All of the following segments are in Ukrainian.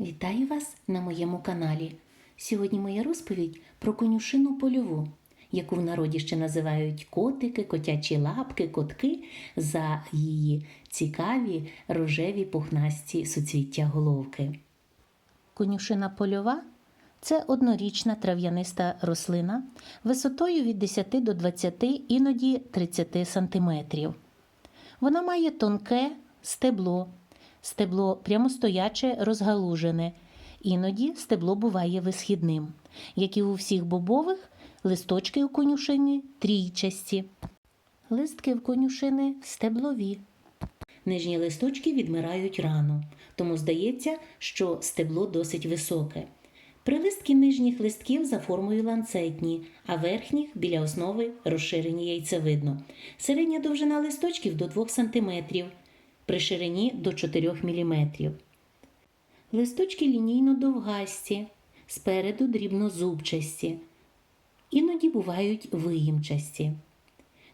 Вітаю вас на моєму каналі. Сьогодні моя розповідь про конюшину польову, яку в народі ще називають котики, котячі лапки, котки за її цікаві рожеві пухнасті суцвіття головки. Конюшина польова це однорічна трав'яниста рослина висотою від 10 до 20, іноді 30 сантиметрів. Вона має тонке стебло, стебло прямостояче розгалужене, іноді стебло буває висхідним. Як і у всіх бобових, листочки у конюшини трійчасті. Листки в конюшини стеблові. Нижні листочки відмирають рано, тому здається, що стебло досить високе. Прилистки нижніх листків за формою ланцетні, а верхніх біля основи розширені яйцевидно. Середня довжина листочків до 2 см, при ширині до 4 мм. Листочки лінійно довгасті, спереду дрібнозубчасті, іноді бувають виїмчасті.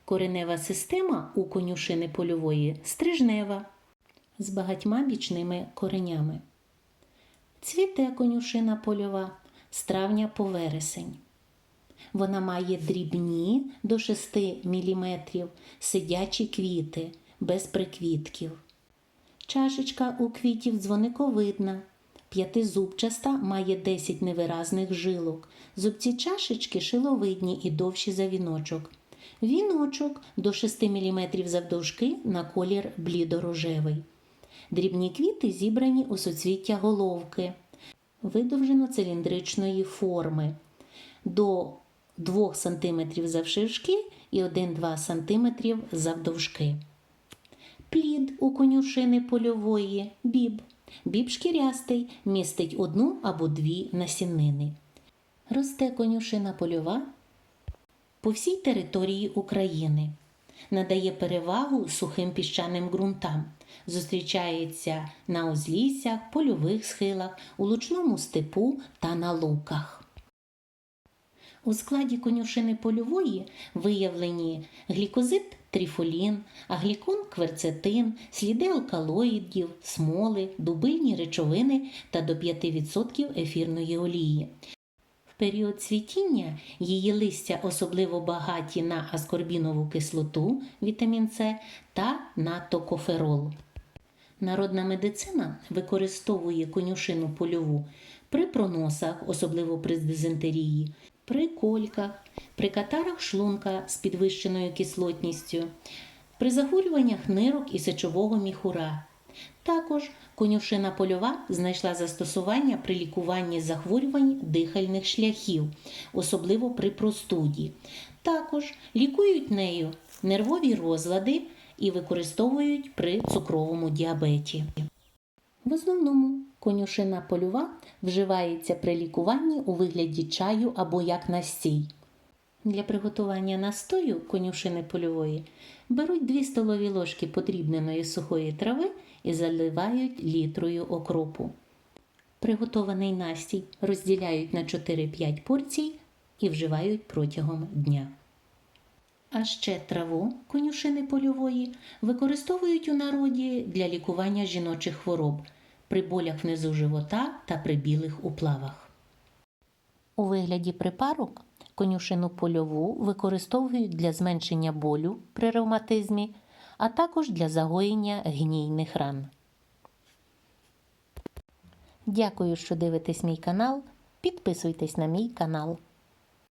Коренева система у конюшини польової стрижнева з багатьма бічними коренями. Цвіте конюшина польова з травня по вересень. Вона має дрібні до 6 мм сидячі квіти без приквітків. Чашечка у квітів дзвониковидна, п'ятизубчаста має 10 невиразних жилок. Зубці чашечки шиловидні і довші за віночок. Віночок до 6 мм завдовжки на колір блідорожевий. Дрібні квіти зібрані у суцвіття головки, видовжено циліндричної форми до 2 см завширшки і 1-2 см завдовжки. Плід у конюшини польової біб. Біб шкірястий містить одну або дві насіннини. Росте конюшина польова по всій території України. Надає перевагу сухим піщаним ґрунтам. Зустрічається на узліссях, польових схилах, у лучному степу та на луках. У складі конюшини польової виявлені глікозид тріфолін, аглікон кверцетин, сліди алкалоїдів, смоли, дубильні речовини та до 5% ефірної олії. В період цвітіння її листя особливо багаті на аскорбінову кислоту, вітамін С та на токоферол. Народна медицина використовує конюшину польову при проносах, особливо при дизентерії, при кольках, при катарах шлунка з підвищеною кислотністю, при захворюваннях нирок і сечового міхура. Також конюшина польова знайшла застосування при лікуванні захворювань дихальних шляхів, особливо при простуді. Також лікують нею нервові розлади і використовують при цукровому діабеті. В основному конюшина польова вживається при лікуванні у вигляді чаю або як настій. Для приготування настою конюшини польової беруть 2 столові ложки подрібненої сухої трави і заливають літрою окропу. Приготований настій розділяють на 4-5 порцій і вживають протягом дня. А ще траву конюшини польової використовують у народі для лікування жіночих хвороб при болях внизу живота та при білих уплавах. У вигляді припарок конюшину польову використовують для зменшення болю при ревматизмі, а також для загоєння гнійних ран. Дякую, що дивитесь мій канал. Підписуйтесь на мій канал.